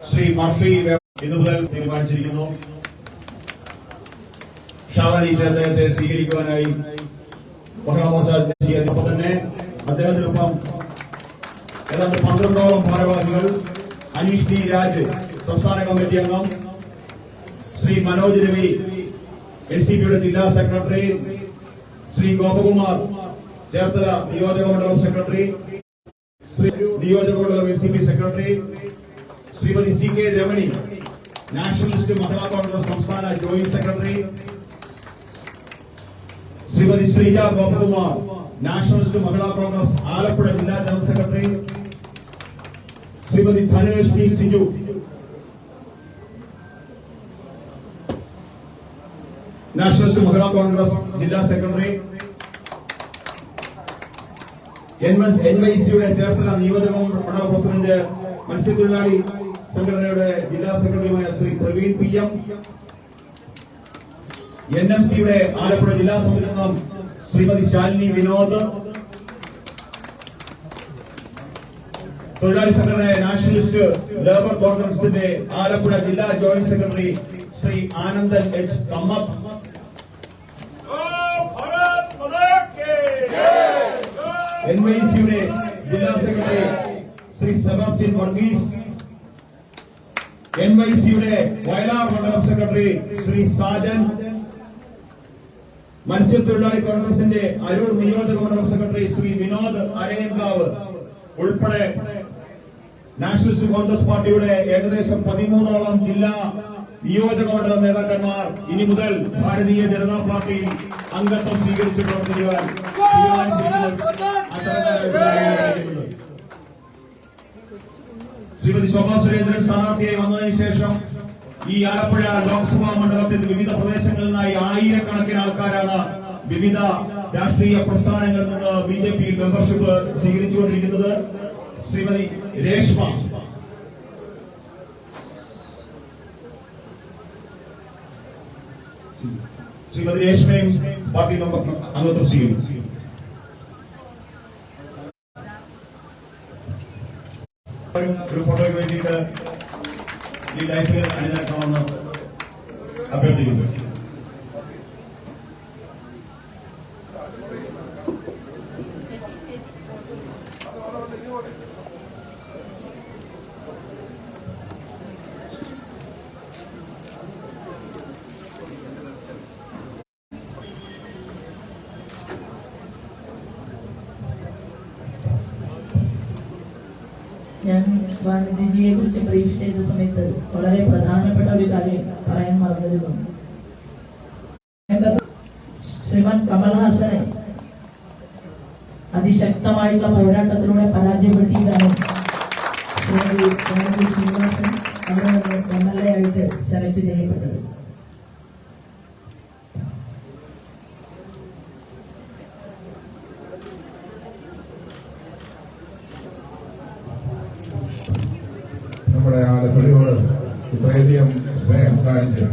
Shri Murphy ഇന്നു മുതൽ തീരുമാനിച്ചിരിക്കുന്നു. ഷാവണി അദ്ദേഹത്തെ സ്വീകരിക്കുവാനായി മഹാമോർച്ച ദേശീയ ഒപ്പം തന്നെ അദ്ദേഹത്തിനൊപ്പം ഏതാണ്ട് പന്ത്രണ്ടോളം ഭാരവാഹികൾ അനീഷ് ടി രാജ് സംസ്ഥാന കമ്മിറ്റി അംഗം ശ്രീ മനോജ് രവി എൻ സി പിയുടെ ജില്ലാ സെക്രട്ടറി ശ്രീ ഗോപകുമാർ ചേർത്തല നിയോജക മണ്ഡലം സെക്രട്ടറി ശ്രീ നിയോജക മണ്ഡലം N C P secretary Shrimati C K Ramani nationalist Mahila Congress സംസ്ഥാന joint secretary. Shrimati Sreeja Gopakumar nationalist Mahila Congress Alappuzha ജില്ലാ general secretary. Shrimati Dhanalakshmi Siju. Nationalist Mahila Congress ജില്ലാ secretary. N S N Y സിയുടെ ചേർത്തല നിയോജക president മത്സ്യത്തൊഴിലാളി സംഘടനയുടെ ജില്ലാ സെക്രട്ടറിയുമായ Shri Praveen P M. N M സിയുടെ ആലപ്പുഴ ജില്ലാ സംവിധാനം ശ്രീമതി ശാലിനി വിനോദ്. തൊഴിലാളി സംഘടനയായ നാഷണലിസ്റ്റ് ലേബർ കോൺഫറൻസിന്റെ ആലപ്പുഴ ജില്ലാ joint secretary Shri Anandan H. Kammath N Y സിയുടെ ജില്ലാ secretary Sebastian Varghese. N Y സിയുടെ വയലാർ മണ്ഡലം സെക്രട്ടറി ശ്രീ സാജൻ. മത്സ്യത്തൊഴിലാളി കോൺഗ്രസിന്റെ അരൂർ നിയോജക മണ്ഡലം സെക്രട്ടറി ശ്രീ വിനോദ് അരയങ്കാവ്. ഉൾപ്പെടെ നാഷണലിസ്റ്റ് കോൺഗ്രസ് പാർട്ടിയുടെ ഏകദേശം പതിമൂന്നോളം ജില്ലാ നിയോജക മണ്ഡല നേതാക്കന്മാർ ഇനി മുതൽ ഭാരതീയ ജനതാ പാർട്ടിയിൽ അംഗത്വം സ്വീകരിച്ച് പ്രവർത്തിക്കുവാൻ. ശ്രീമതി ശോഭാ സുരേന്ദ്രൻ സ്ഥാനാർത്ഥിയായി വന്നതിന് ശേഷം ഈ ആലപ്പുഴ ലോക്സഭാ മണ്ഡലത്തിൽ വിവിധ പ്രദേശങ്ങളിൽ നിന്നായി ആയിരക്കണക്കിന് ആൾക്കാരാണ് വിവിധ രാഷ്ട്രീയ പ്രസ്ഥാനങ്ങളിൽ നിന്ന് ബി ജെ പി മെമ്പർഷിപ്പ് സ്വീകരിച്ചുകൊണ്ടിരിക്കുന്നത്. ശ്രീമതി രേഷ്മ. ശ്രീമതി രേഷ്മയും പാർട്ടി മെമ്പർ അംഗത്വം സ്വീകരിച്ചു. ഒരു ഫോട്ടോയ്ക്ക് വേണ്ടിയിട്ട് ഈ ഡയസിൽ അണിനിരക്കണമെന്ന് അഭ്യർത്ഥിക്കുന്നു. ഞാൻ സ്വാമിജിയെ കുറിച്ച് ബ്രീഫ് ചെയ്ത സമയത്ത് വളരെ പ്രധാനപ്പെട്ട ഒരു കാര്യം പറയാൻ മറന്നിരുന്നു ശ്രീമാൻ കമൽഹാസനെ അതിശക്തമായിട്ടുള്ള പോരാട്ടത്തിലൂടെ പരാജയപ്പെടുത്തിയിട്ടാണ് ശ്രീമതി ശ്രീനിവാസൻ. അവിടെ എം എൽ എ ആയിട്ട് സെലക്ട് ചെയ്യപ്പെട്ടത്. നമ്മുടെ ആലപ്പുഴയോട് ഇത്രയധികം സ്നേഹം കാണിച്ച്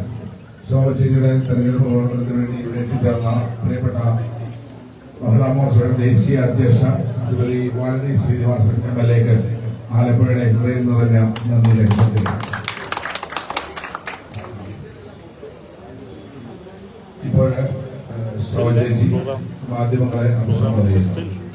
ശോഭചേച്ചിയുടെ തെരഞ്ഞെടുപ്പ് പ്രവർത്തനത്തിന് വേണ്ടി ഇവിടെ എത്തിച്ചേർന്ന പ്രിയപ്പെട്ട മഹിളാ മോർച്ചയുടെ ദേശീയ അധ്യക്ഷ ശ്രീമതി ഭാരതി ശ്രീനിവാസൻ എം എൽ എക്ക് ആലപ്പുഴയുടെ ഹൃദയം നിറഞ്ഞ നന്ദി രേഖപ്പെടുത്തി ഇപ്പോൾ ശോഭചേച്ചി മാധ്യമങ്ങളെ അഭിസംബോധന ചെയ്യുന്നു.